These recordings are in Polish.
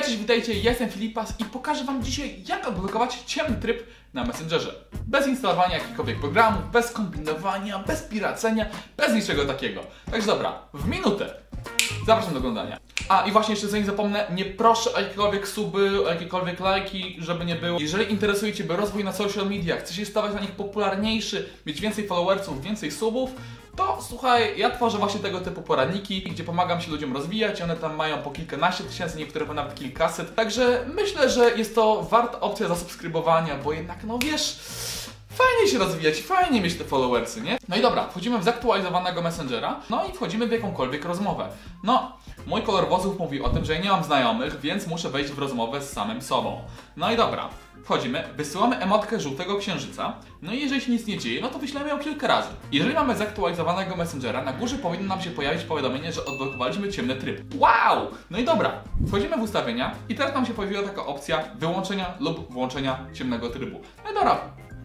Hej, cześć, witajcie, jestem Filipas i pokażę Wam dzisiaj, jak odblokować ciemny tryb na Messengerze. Bez instalowania jakichkolwiek programów, bez kombinowania, bez piracenia, bez niczego takiego. Także dobra, w minutę zapraszam do oglądania. A i właśnie jeszcze zanim zapomnę, nie proszę o jakiekolwiek suby, o jakiekolwiek lajki, żeby nie było. Jeżeli interesuje Cię rozwój na social media, chcesz się stawać na nich popularniejszy, mieć więcej followersów, więcej subów, to słuchaj, ja tworzę właśnie tego typu poradniki, gdzie pomagam się ludziom rozwijać. One tam mają po kilkanaście tysięcy, niektóre po nawet kilkaset. Także myślę, że jest to warta opcja zasubskrybowania, bo jednak, no wiesz, fajnie się rozwijać, fajnie mieć te followersy, nie? No i dobra, wchodzimy w zaktualizowanego Messengera, no i wchodzimy w jakąkolwiek rozmowę. No, mój kolor włosów mówi o tym, że ja nie mam znajomych, więc muszę wejść w rozmowę z samym sobą. No i dobra, wchodzimy, wysyłamy emotkę żółtego księżyca, no i jeżeli się nic nie dzieje, no to wyślemy ją kilka razy. Jeżeli mamy zaktualizowanego Messengera, na górze powinno nam się pojawić powiadomienie, że odblokowaliśmy ciemny tryb. Wow! No i dobra, wchodzimy w ustawienia i teraz nam się pojawiła taka opcja wyłączenia lub włączenia ciemnego trybu. No i dobra,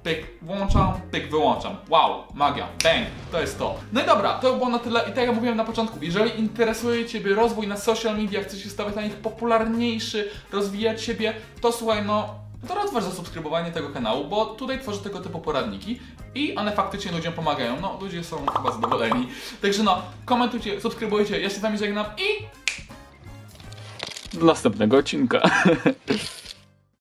pyk, włączam, pyk, wyłączam. Wow, magia, bang, to jest to. No i dobra, to było na tyle i tak jak mówiłem na początku, jeżeli interesuje Ciebie rozwój na social media, chcesz stawać na nich popularniejszy, rozwijać siebie, to słuchaj, no to rozważ zasubskrybowanie tego kanału, bo tutaj tworzę tego typu poradniki i one faktycznie ludziom pomagają. No, ludzie są chyba zadowoleni. Także no, komentujcie, subskrybujcie, ja się z Wami żegnam i do następnego odcinka.